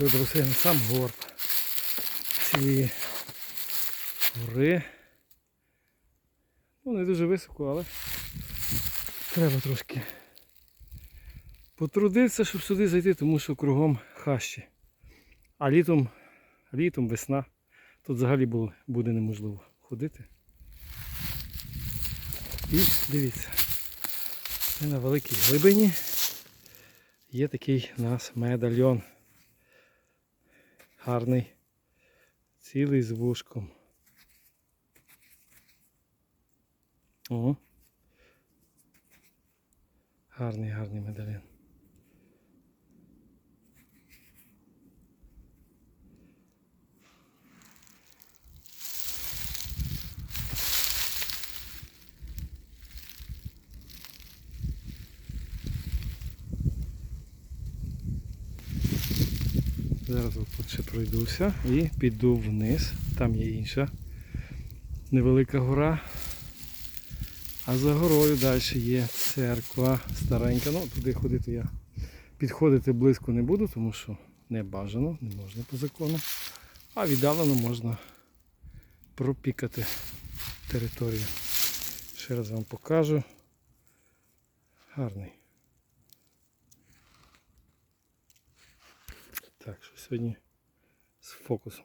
на сам горб цієї гори. Ну, не дуже високо, але треба трошки потрудитися, щоб сюди зайти, тому що кругом хащі. А літом, літом, весна, тут взагалі буде неможливо ходити. І дивіться, на великій глибині є такий у нас медальйон. Гарний, цілий з вушком. О. Гарний, гарний медальйон. Зараз тут ще пройдуся і піду вниз. Там є інша невелика гора. А за горою далі є церква старенька. Ну, туди ходити я підходити близько не буду, тому що не бажано, не можна по закону. А віддалено можна пропікати територію. Ще раз вам покажу. Гарний. Так, що сьогодні з фокусом.